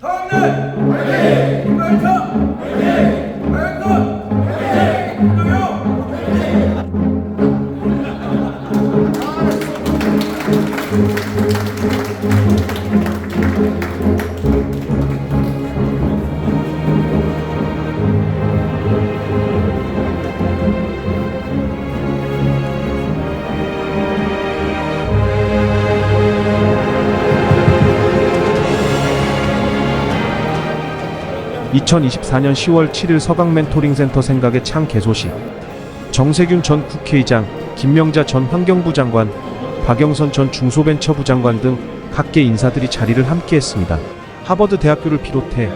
서강대 화이팅! 김발성 화이팅! 화이팅! (2024년 10월 7일) 서강 멘토링 센터 생각의 창 개소식 정세균 전 국회의장 김명자 전 환경부 장관 박영선 전 중소벤처부 장관 등 각계 인사들이 자리를 함께했습니다 하버드 대학교를 비롯해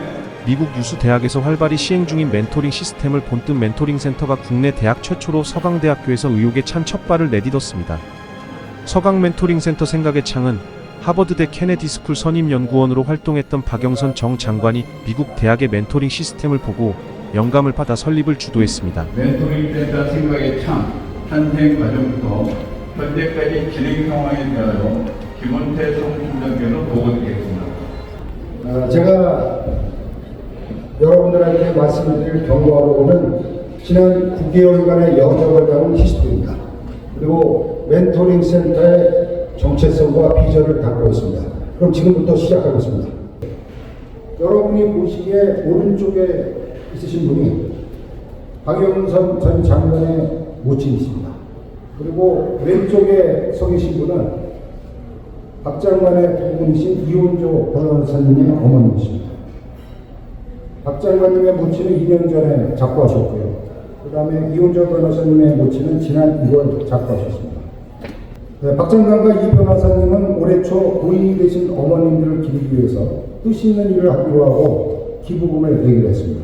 미국 유수 대학에서 활발히 시행 중인 멘토링 시스템을 본뜬 멘토링 센터가 국내 대학 최초로 서강대학교에서 의혹에 찬 첫 발을 내딛었습니다. 서강 멘토링 센터 생각의 창은 하버드대 케네디 스쿨 선임 연구원으로 활동했던 박영선 정 장관이 미국 대학의 멘토링 시스템을 보고 영감을 받아 설립을 주도했습니다. 멘토링 센터 생각의 창 탄생 과정부터 현재까지 진행 상황에 대하여 김원태 성심장교는 보고드리겠습니다. 어, 제가 여러분들한테 말씀드릴 경고하고는 지난 9개월간의 여정을 담은 히스토리입니다. 그리고 멘토링 센터의 정체성과 비전을 담고 있습니다. 그럼 지금부터 시작하겠습니다. 여러분이 보시기에 오른쪽에 있으신 분이 박영선 전 장관의 모친이십니다. 그리고 왼쪽에 서 계신 분은 박 장관의 부분이신 이혼조 변호사님의 어머님이십니다. 박 장관님의 모친은 2년 전에 작고하셨고요. 그 다음에 이혼조 변호사님의 모친은 지난 1월 작고하셨습니다. 네, 박 장관과 이 변호사님은 올해 초 고인이 되신 어머님들을 기리기 위해서 뜻 있는 일을 하기로 하고 기부금을 내기로 했습니다.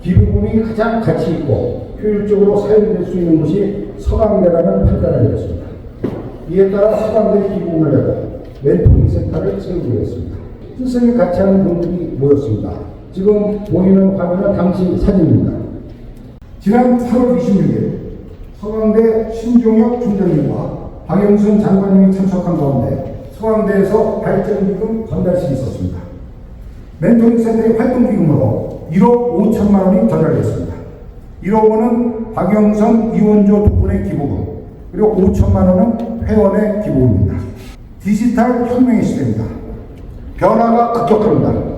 기부금이 가장 가치 있고 효율적으로 사용될 수 있는 곳이 서강대라는 판단을 내렸습니다. 이에 따라 서강대 기부금을 내고 멘토링 센터를 세우기로 했습니다. 뜻을 같이 하는 분들이 모였습니다. 지금 보이는 화면은 당시 사진입니다. 지난 8월 26일 서강대 신종혁 총장님과 박영순 장관님이 참석한 가운데 서강대에서 발전기금 전달식이 있었습니다. 멘토링 센터의 활동기금으로 1억 5천만 원이 전달됐습니다. 1억 원은 박영선 이원조 두 분의 기부금, 그리고 5천만 원은 회원의 기부금입니다. 디지털 혁명의 시대입니다. 변화가 급격합니다.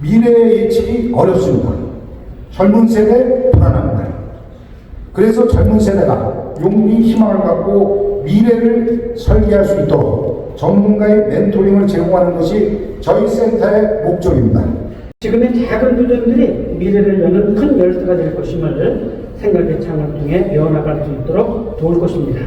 미래의 예측이 어렵습니다. 젊은 세대 불안합니다. 그래서 젊은 세대가 용기, 희망을 갖고 미래를 설계할 수 있도록 전문가의 멘토링을 제공하는 것이 저희 센터의 목적입니다. 지금의 작은 도전들이 미래를 여는 큰 열쇠가 될 것임을 생각의 창을 통해 이어나갈 수 있도록 도울 것입니다.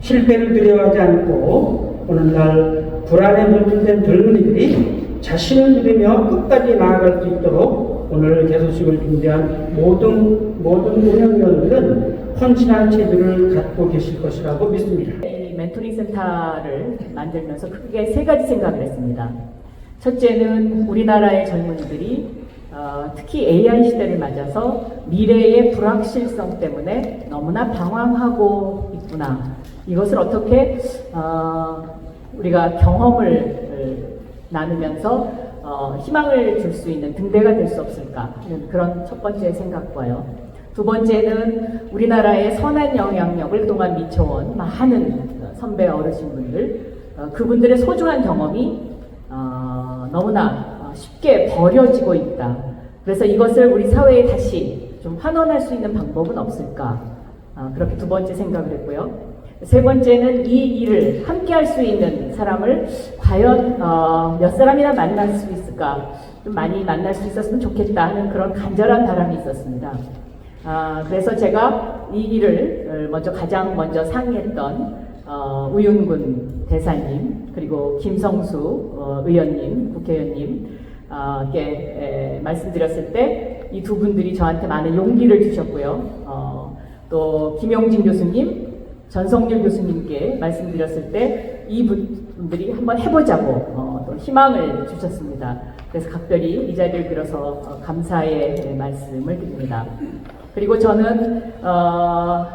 실패를 두려워하지 않고 오늘날 불안에 물들된 젊은이들이 자신을 믿으며 끝까지 나아갈 수 있도록 오늘 개소식을 준비한 모든 모든 운영위원들은 헌신한 체질을 갖고 계실 것이라고 믿습니다. 이 멘토링 센터를 만들면서 크게 세 가지 생각을 했습니다. 첫째는 우리나라의 젊은이들이 어, 특히 AI 시대를 맞아서 미래의 불확실성 때문에 너무나 방황하고 있구나. 이것을 어떻게 어, 우리가 경험을 어, 나누면서 어, 희망을 줄 수 있는 등대가 될 수 없을까 하는 그런 첫 번째 생각과요. 두 번째는 우리나라의 선한 영향력을 그동안 미쳐온 많은 선배 어르신분들 어, 그분들의 소중한 경험이 어, 너무나 어, 쉽게 버려지고 있다. 그래서 이것을 우리 사회에 다시 좀 환원할 수 있는 방법은 없을까? 어, 그렇게 두 번째 생각을 했고요. 세 번째는 이 일을 함께 할 수 있는 사람을 과연 어, 몇 사람이나 만날 수 있을까? 좀 많이 만날 수 있었으면 좋겠다 하는 그런 간절한 바람이 있었습니다. 아, 그래서 제가 이 일을 어, 먼저 가장 먼저 상의했던 어, 우윤군 대사님 그리고 김성수 어, 의원님 국회의원님 어, 께 에, 말씀드렸을 때 이 두 분들이 저한테 많은 용기를 주셨고요. 어, 또 김용진 교수님, 전성률 교수님께 말씀드렸을 때 이 분들이 한번 해보자고 어, 또 희망을 주셨습니다. 그래서 각별히 이 자리를 빌어서 어, 감사의 말씀을 드립니다. 그리고 저는 어,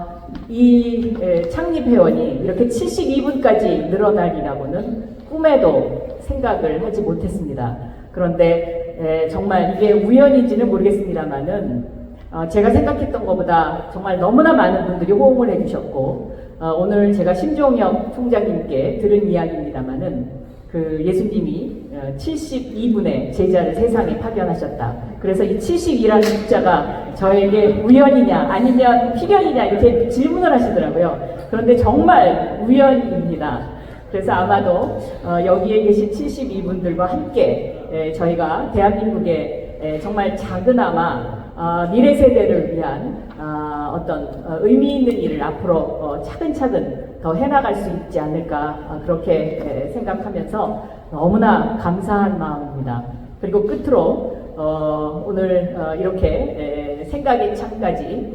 이 에, 창립 회원이 이렇게 72분까지 늘어나리라고는 꿈에도 생각을 하지 못했습니다. 그런데 에, 정말 이게 우연인지는 모르겠습니다만은 어, 제가 생각했던 것보다 정말 너무나 많은 분들이 호응을 해주셨고 어, 오늘 제가 심종혁 총장님께 들은 이야기입니다만은 그 예수님이 72분의 제자를 세상에 파견하셨다. 그래서 이 72라는 숫자가 저에게 우연이냐 아니면 필연이냐 이렇게 질문을 하시더라고요. 그런데 정말 우연입니다. 그래서 아마도 어, 여기에 계신 72분들과 함께 에, 저희가 대한민국의 에, 정말 작은아마 어, 미래 세대를 위한 어, 어떤 어, 의미 있는 일을 앞으로 어, 차근차근 더 해나갈 수 있지 않을까 어, 그렇게 에, 생각하면서 너무나 감사한 마음입니다. 그리고 끝으로 어, 오늘 어, 이렇게 에, 생각의 창까지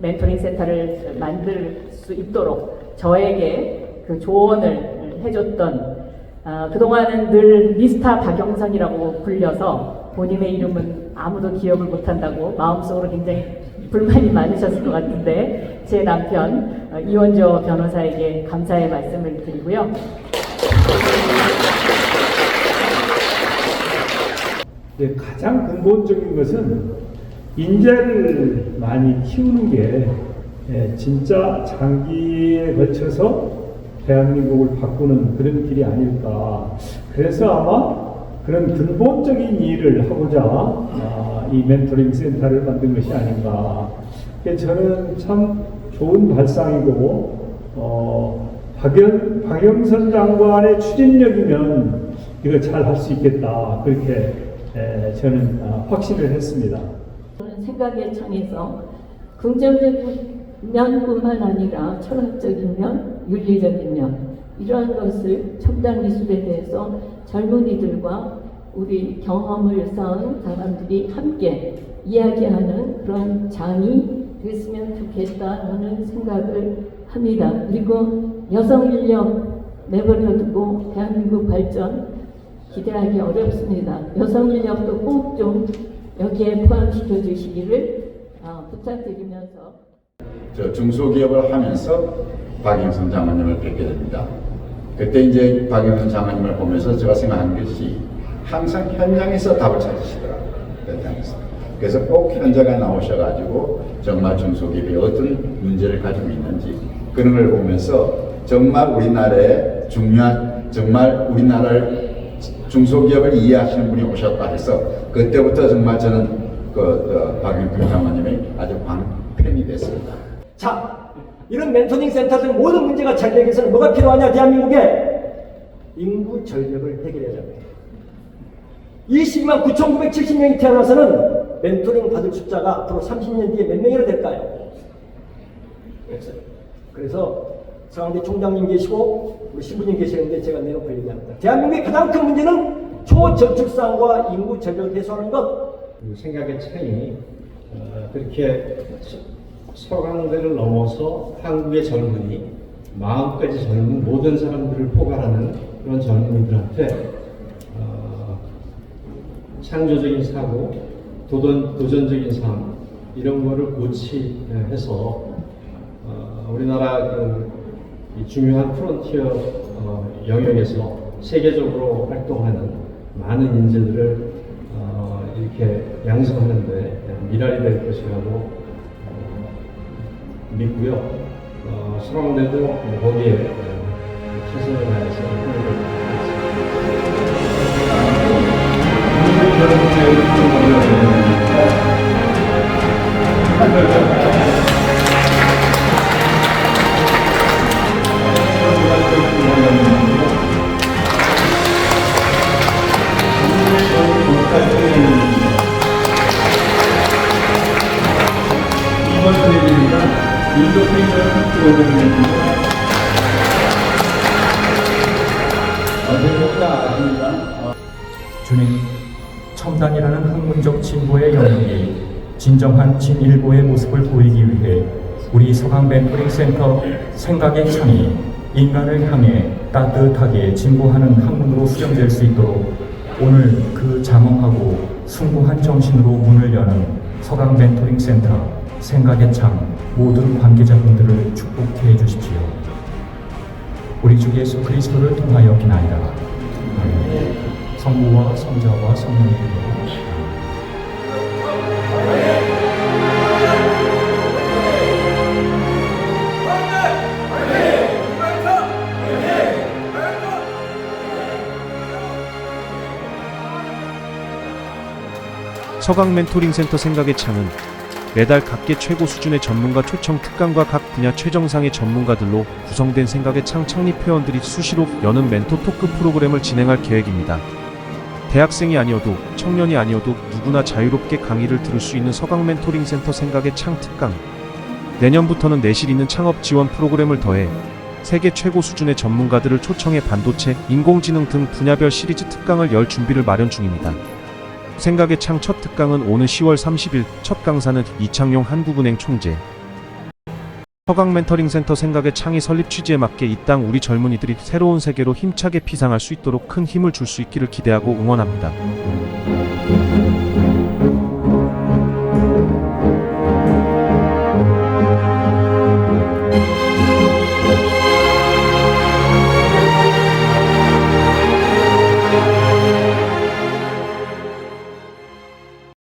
멘토링 센터를 만들 수 있도록 저에게 그 조언을 해줬던 어, 그동안은 늘 미스터 박영선이라고 불려서 본인의 이름은 아무도 기억을 못한다고 마음속으로 굉장히 불만이 많으셨을 것 같은데 제 남편 어, 이원조 변호사에게 감사의 말씀을 드리고요. 네, 가장 근본적인 것은 인재를 많이 키우는 게 예, 진짜 장기에 걸쳐서 대한민국을 바꾸는 그런 길이 아닐까. 그래서 아마 그런 근본적인 일을 하고자 아, 이 멘토링 센터를 만든 것이 아닌가. 저는 참 좋은 발상이고 어, 박영, 박영선 장관의 추진력이면 이거 잘 할 수 있겠다. 그렇게 에, 저는 아, 확신을 했습니다. 저는 생각의 창에서 긍정적인 면뿐만 아니라 철학적인 면, 윤리적인 면 이러한 것을 첨단 기술에 대해서 젊은이들과 우리 경험을 쌓은 사람들이 함께 이야기하는 그런 장이 됐으면 좋겠다는 생각을 합니다. 그리고 여성 인력 내버려두고 대한민국 발전 기대하기 어렵습니다. 여성 인력도 꼭 좀 여기에 포함시켜 주시기를 어, 부탁드리면서 저 중소기업을 하면서 박영선 장관님을 뵙게 됩니다. 그때 이제 박영선 장관님을 보면서 제가 생각한 것이 항상 현장에서 답을 찾으시더라고요. 그래서 꼭 현장에 나오셔가지고 정말 중소기업이 어떤 문제를 가지고 있는지 그런 걸 보면서 정말 우리나라에 중요한 정말 우리나라를 중소기업을 이해하시는 분이 오셨다 해서 그때부터 정말 저는 그, 그 박영선 장관님의 아주 광 팬이 됐습니다. 자, 이런 멘토링 센터들 모든 문제가 잘 되기 위해서는 뭐가 필요하냐, 대한민국에? 인구 전력을 해결해야 합니다. 22만 9,970명이 태어나서는 멘토링 받을 숫자가 앞으로 30년 뒤에 몇 명이나 될까요? 없어요. 그래서 서강대 총장님 계시고 우리 신부님 계시는데 제가 내놓고 얘기합니다. 대한민국의 가장 큰 문제는 초저축상과 인구 전력 해소하는 것. 그 생각의 차이 어, 그렇게 서- 서강대를 넘어서 한국의 젊은이 마음까지 젊은 모든 사람들을 포괄하는 그런 젊은이들한테 어, 창조적인 사고, 도전, 도전적인 삶 이런 거를 고치해서 어, 우리나라 그, 이 중요한 프론티어 어, 영역에서 세계적으로 활동하는 많은 인재들을 어, 이렇게 양성하는데 미랄이 될 것이라고 어, 믿고요. 어, 수강대도 거기에 어, 최선을 다해서 힘을 다하겠습니다. 학문적 진보의 영역이 진정한 진일보의 모습을 보이기 위해 우리 서강 멘토링 센터 생각의 창이 인간을 향해 따뜻하게 진보하는 학문으로 수정될 수 있도록 오늘 그 장엄하고 숭고한 정신으로 문을 여는 서강 멘토링 센터 생각의 창 모든 관계자분들을 축복해 주십시오. 우리 주 예수 그리스도를 통하여 기나이다. 성부와 성자와 성령의 서강 멘토링 센터 생각의 창은 매달 각계 최고 수준의 전문가 초청 특강과 각 분야 최정상의 전문가들로 구성된 생각의 창 창립 회원들이 수시로 여는 멘토 토크 프로그램을 진행할 계획입니다. 대학생이 아니어도 청년이 아니어도 누구나 자유롭게 강의를 들을 수 있는 서강 멘토링 센터 생각의 창 특강. 내년부터는 내실 있는 창업 지원 프로그램을 더해 세계 최고 수준의 전문가들을 초청해 반도체, 인공지능 등 분야별 시리즈 특강을 열 준비를 마련 중입니다. 생각의 창 첫 특강은 오는 10월 30일, 첫 강사는 이창용 한국은행 총재. 서강 멘터링 센터 생각의 창의 설립 취지에 맞게 이 땅 우리 젊은이들이 새로운 세계로 힘차게 피상할 수 있도록 큰 힘을 줄 수 있기를 기대하고 응원합니다.